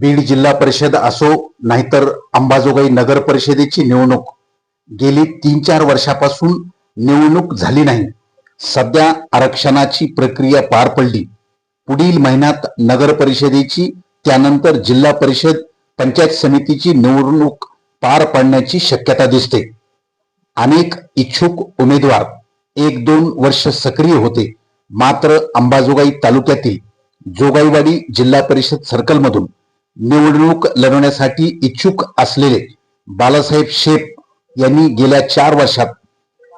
बीड जिल्हा परिषद असो नाहीतर अंबाजोगाई नगर परिषदेची निवडणूक. गेली तीन चार वर्षापासून निवडणूक झाली नाही. सध्या आरक्षणाची प्रक्रिया पार पडली. पुढील महिन्यात नगर परिषदेची त्यानंतर जिल्हा परिषद पंचायत समितीची निवडणूक पार पडण्याची शक्यता दिसते. अनेक इच्छुक उमेदवार एक दोन वर्ष सक्रिय होते. मात्र अंबाजोगाई तालुक्यातील जोगाईवाडी जिल्हा परिषद सर्कलमधून निवडणूक लढवण्यासाठी इच्छुक असलेले बालासाहेब शेप यांनी गेल्या चार वर्षात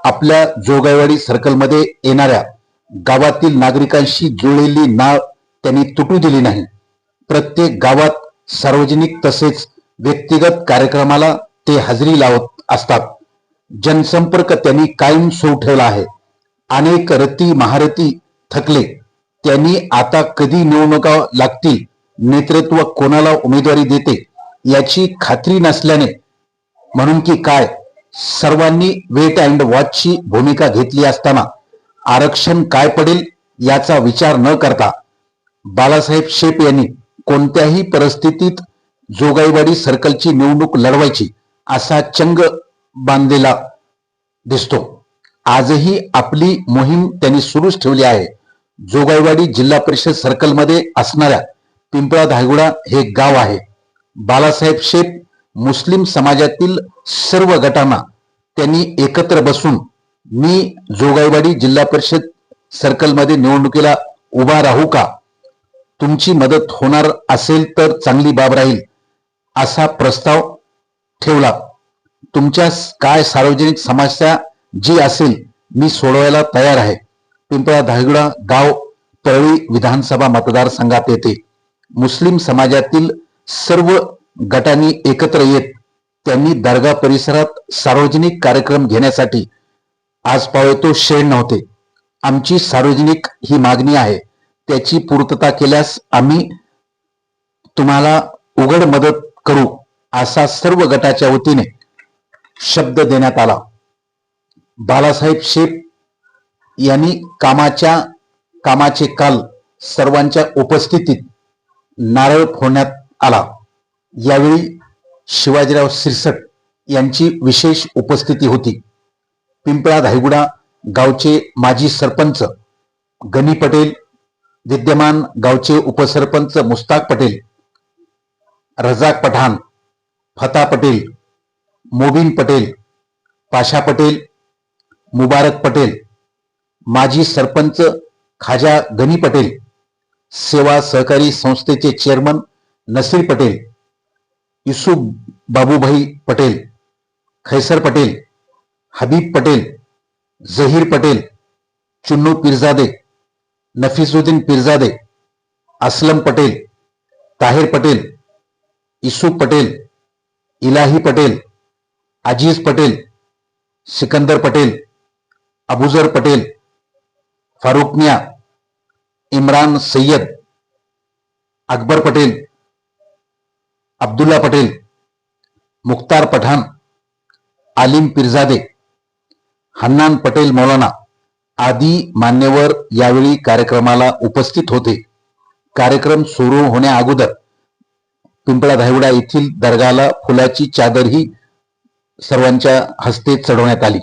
आपल्या जोगाईवाडी सर्कलमध्ये येणाऱ्या गावातील नागरिकांशी जुळलेली नाळ त्यांनी तुटू दिली नाही. प्रत्येक गावात सार्वजनिक तसेच व्यक्तिगत कार्यक्रमाला ते हजेरी लावत असतात. जनसंपर्क त्यांनी कायम सुरू ठेवला आहे. अनेक रती महारथी थकले. त्यांनी आता कधी निवडणुका लागतील नेतृत्व कोणाला उमेदवारी देते याची खात्री नसल्याने म्हणून की काय सर्वांनी वेट अँड वॉचची भूमिका घेतली असताना आरक्षण काय पडेल याचा विचार न करता बालासाहेब शेप यांनी कोणत्याही परिस्थितीत जोगाईवाडी सर्कलची निवडणूक लढवायची असा चंग बांधलेला दिसतो. आजही आपली मोहीम त्यांनी सुरूच ठेवली आहे. जोगाईवाडी जिल्हा परिषद सर्कलमध्ये असणाऱ्या पिंपळा धायगुडा हे गाव आहे. बालासाहेब शेठ मुस्लिम समाजातील सर्व गटांना त्यांनी एकत्र बसून मी जोगाईवाडी जिल्हा परिषद सर्कलमध्ये निवडणुकीला उभा राहू का? तुमची मदत होणार असेल तर चांगली बाब राहील असा प्रस्ताव ठेवला. तुमच्या काय सार्वजनिक समस्या जी असेल मी सोडवायला तयार आहे. पिंपळा धायगुडा गाव परळी विधानसभा मतदारसंघात येते. मुस्लिम समाजातील सर्व गटांनी एकत्र येत त्यांनी दर्गा परिसरात सार्वजनिक कार्यक्रम घेण्यासाठी आज पावतो शेण नव्हते. आमची सार्वजनिक ही मागणी आहे. त्याची पूर्तता केल्यास आम्ही तुम्हाला उघड मदत करू असा सर्व गटाच्या वतीने शब्द देण्यात आला. बालासाहेब शेख यांनी कामाच्या कामाचे काल सर्वांच्या उपस्थितीत नारळ फोडण्यात आला. यावेळी शिवाजीराव सिरसट यांची विशेष उपस्थिती होती. पिंपळा धायगुडा गावचे माजी सरपंच गनी पटेल विद्यमान गावचे उपसरपंच मुस्ताक पटेल रजाक पठाण फता पटेल मोबिन पटेल पाशा पटेल मुबारक पटेल माजी सरपंच खाजा गनी पटेल सेवा सहकारी संस्थेचे चेअरमन नसीर पटेल युसुफ बाबूभाई पटेल खैसर पटेल हबीब पटेल झहीर पटेल चुन्नू पिरजादे नफिसुद्दीन पिरजादे असलम पटेल ताहिर पटेल इसुफ पटेल इलाही पटेल अजीज पटेल सिकंदर पटेल अबुजर पटेल फारुक मिया इम्रान सय्यद अकबर पटेल अब्दुल्ला पटेल मुख्तार पठाण आलिम पिरजादे हन्नान पटेल मौलाना आदी मान्यवर यावेळी कार्यक्रमाला उपस्थित होते. कार्यक्रम सुरू होण्या अगोदर पिंपळा धायवडा येथील दर्गाला फुलाची चादर ही सर्वांच्या हस्ते चढवण्यात आली.